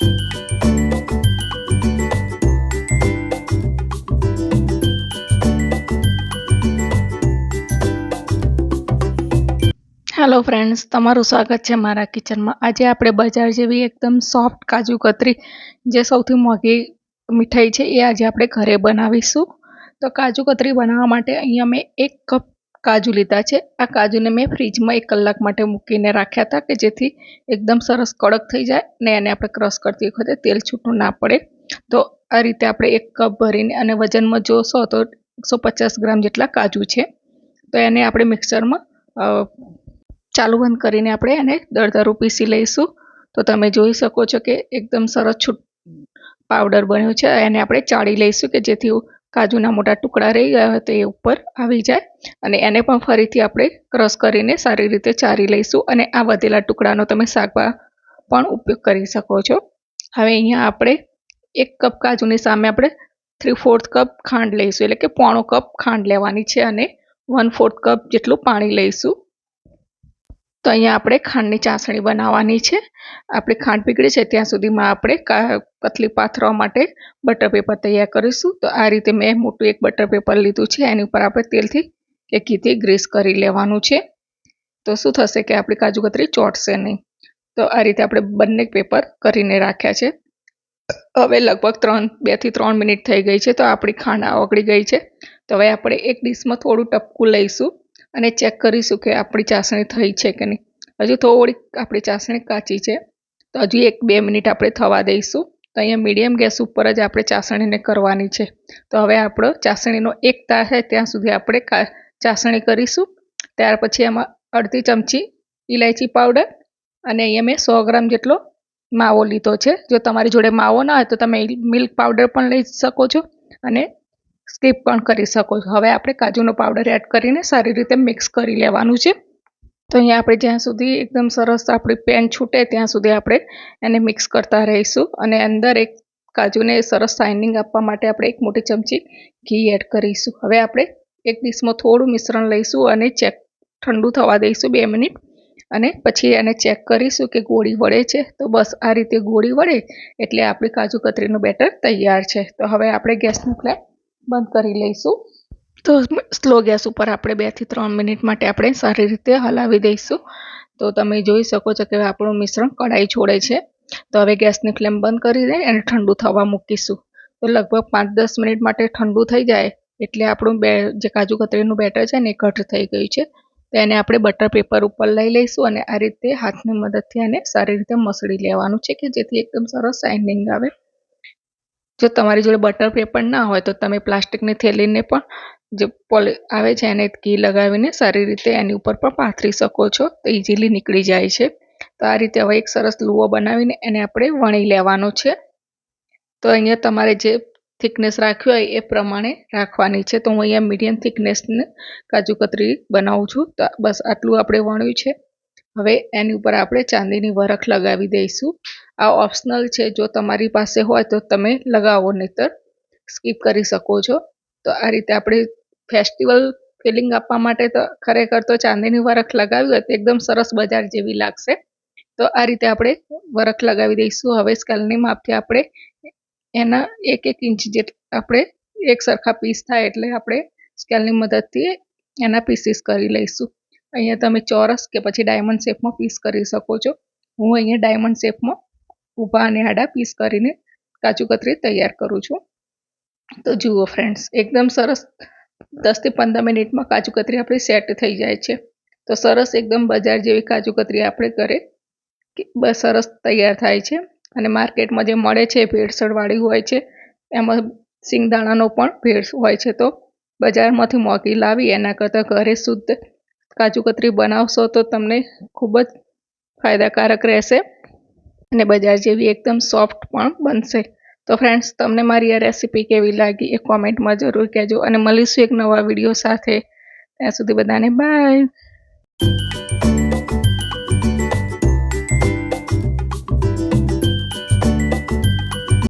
Hello friends તમારું સ્વાગત છે મારા કિચનમાં આજે આપણે બજાર જેવી એકદમ સોફ્ટ કાજુ કતરી, જે સૌથી મોંઘી મીઠાઈ છે, એ આજે આપણે ઘરે બનાવીશું. તો કાજુ કતરી બનાવવા માટે અહીંયા મેં એક કપ કાજુ લીધા છે. આ કાજુને મેં ફ્રીજમાં એક કલાક માટે મૂકીને રાખ્યા હતા કે જેથી એકદમ સરસ કડક થઈ જાય ને એને આપણે ક્રશ કરતી વખતે તેલ છૂટું ના પડે. તો આ રીતે આપણે એક કપ ભરીને અને વજનમાં જોશો તો એકસો પચાસ ગ્રામ જેટલા કાજુ છે. તો એને આપણે મિક્સરમાં ચાલુ બંધ કરીને આપણે એને દળદરું પીસી લઈશું. તો તમે જોઈ શકો છો કે એકદમ સરસ છૂટ, પાવડર બન્યો છે. એને આપણે ચાળી લઈશું કે જેથી કાજુના મોટા ટુકડા રહી ગયા હોય તો એ ઉપર આવી જાય અને એને પણ ફરીથી આપણે ક્રશ કરીને સારી રીતે ચારી લઈશું અને આ વધેલા ટુકડાનો તમે શાકમાં પણ ઉપયોગ કરી શકો છો. હવે અહીંયા આપણે એક કપ કાજુની સામે આપણે થ્રી ફોર્થ કપ ખાંડ લઈશું, એટલે કે પોણો કપ ખાંડ લેવાની છે અને વન ફોર્થ કપ જેટલું પાણી લઈશું. તો અહીંયા આપણે ખાંડની ચાસણી બનાવવાની છે. આપણી ખાંડ પીગળી છે ત્યાં સુધીમાં આપણે કતલી પાથરવા માટે બટર પેપર તૈયાર કરીશું. તો આ રીતે મેં મોટું એક બટર પેપર લીધું છે. એની ઉપર આપણે તેલથી કે ઘીથી ગ્રીસ કરી લેવાનું છે. તો શું થશે કે આપણી કાજુ કતરી ચોટશે નહીં. તો આ રીતે આપણે બંને પેપર કરીને રાખ્યા છે. હવે લગભગ ત્રણ બેથી ત્રણ મિનિટ થઈ ગઈ છે તો આપણી ખાંડ ઓગળી ગઈ છે. તો હવે આપણે એક ડીશમાં થોડું ટપકું લઈશું. અને ચેક કરીશું કે આપણી ચાસણી થઈ છે કે નહીં. હજુ થોડીક આપણી ચાસણી કાચી છે. તો હજુ એક બે મિનિટ આપણે થવા દઈશું. તો અહીંયા મીડિયમ ગેસ ઉપર જ આપણે ચાસણીને કરવાની છે. તો હવે આપણો ચાસણીનો એક તાર થાય ત્યાં સુધી આપણે ચાસણી કરીશું. ત્યાર પછી એમાં અડધી ચમચી ઇલાયચી પાવડર અને અહીંયા મેં સો ગ્રામ જેટલો માવો લીધો છે. જો તમારી જોડે માવો ના હોય તો તમે મિલ્ક પાવડર પણ લઈ શકો છો અને સ્કીપ પણ કરી શકો છો. હવે આપણે કાજુનો પાવડર એડ કરીને સારી રીતે મિક્સ કરી લેવાનું છે. તો અહીંયા આપણે જ્યાં સુધી એકદમ સરસ આપણી પેન છૂટે ત્યાં સુધી આપણે એને મિક્સ કરતા રહીશું. અને અંદર એક કાજુને સરસ શાઇનિંગ આપવા માટે આપણે એક મોટી ચમચી ઘી એડ કરીશું. હવે આપણે એક ડીશમાં થોડું મિશ્રણ લઈશું અને ચેક ઠંડુ થવા દઈશું બે મિનિટ. અને પછી એને ચેક કરીશું કે ગોળી વળે છે. તો બસ આ રીતે ગોળી વળે એટલે આપણી કાજુ કતરીનું બેટર તૈયાર છે. તો હવે આપણે ગેસનું ફ્લેમ બંધ કરી લઈશું. તો સ્લો ગેસ ઉપર આપણે બેથી ત્રણ મિનિટ માટે આપણે સારી રીતે હલાવી દઈશું. તો તમે જોઈ શકો છો કે આપણું મિશ્રણ કઢાઈ છોડે છે. તો હવે ગેસની ફ્લેમ બંધ કરી દઈ અને ઠંડુ થવા મૂકીશું. તો લગભગ પાંચ દસ મિનિટ માટે ઠંડુ થઈ જાય એટલે આપણું બે જે કાજુ કતરીનું બેટર છે ને એ ઘટ થઈ ગયું છે. તો એને આપણે બટર પેપર ઉપર લઈ લઈશું અને આ રીતે હાથની મદદથી એને સારી રીતે મસળી લેવાનું છે કે જેથી એકદમ સરસ શાઇનિંગ આવે. જો તમારી જોડે બટર પેપર ના હોય તો તમે પ્લાસ્ટિકની થેલીને પણ જે પોલી આવે છે એને ઘી લગાવીને સારી રીતે એની ઉપર પણ પાથરી શકો છો, તો ઇઝીલી નીકળી જાય છે. તો આ રીતે હવે એક સરસ લુઓ બનાવીને એને આપણે વણી લેવાનો છે. તો અહીંયા તમારે જે થિકનેસ રાખવી હોય એ પ્રમાણે રાખવાની છે. તો હું અહીંયા મીડિયમ થિકનેસને કાજુ કતરી બનાવું છું. તો બસ આટલું આપણે વણ્યું છે. હવે એની ઉપર આપણે ચાંદીની વરખ લગાવી દઈશું. આ ઓપ્શનલ છે, જો તમારી પાસે હોય તો તમે લગાવો, નહીતર સ્કીપ કરી શકો છો. તો આ રીતે આપણે ફેસ્ટિવલ ફિલિંગ આપવા માટે તો ખરેખર તો ચાંદીની વરખ લગાવી હોય તો એકદમ સરસ બજાર જેવી લાગશે. તો આ રીતે આપણે વરખ લગાવી દઈશું. હવે સ્કેલની માપથી આપણે એના એક એક ઇંચ જેટલા આપણે એક સરખા પીસ થાય એટલે આપણે સ્કેલની મદદથી એના પીસીસ કરી લઈશું. અહીંયા તમે ચોરસ કે પછી ડાયમંડ શેપમાં પીસ કરી શકો છો. હું અહીંયા ડાયમંડ શેપમાં ઊભા અને આડા પીસ કરીને કાજુ કતરી તૈયાર કરું છું. તો જુઓ ફ્રેન્ડ્સ એકદમ સરસ દસથી પંદર મિનિટમાં કાજુ કતરી આપણી સેટ થઈ જાય છે. તો સરસ એકદમ બજાર જેવી કાજુ કતરી આપણે ઘરે બસ સરસ તૈયાર થાય છે. અને માર્કેટમાં જે મળે છે ભેળસળવાળી હોય છે, એમાં સિંગદાણાનો પણ ભેળ હોય છે. તો બજારમાંથી મોંઘી લાવી, એના કરતાં ઘરે શુદ્ધ કાજુ કતરી બનાવશો તો તમને ખૂબ જ ફાયદાકારક રહેશે અને બજાર જેવી એકદમ સોફ્ટ પણ બનશે. તો ફ્રેન્ડ્સ તમને મારી આ રેસીપી કેવી લાગી એ કોમેન્ટમાં જરૂર કહેજો અને મળીશું એક નવા વીડિયો સાથે. ત્યાં સુધી બધાને બાય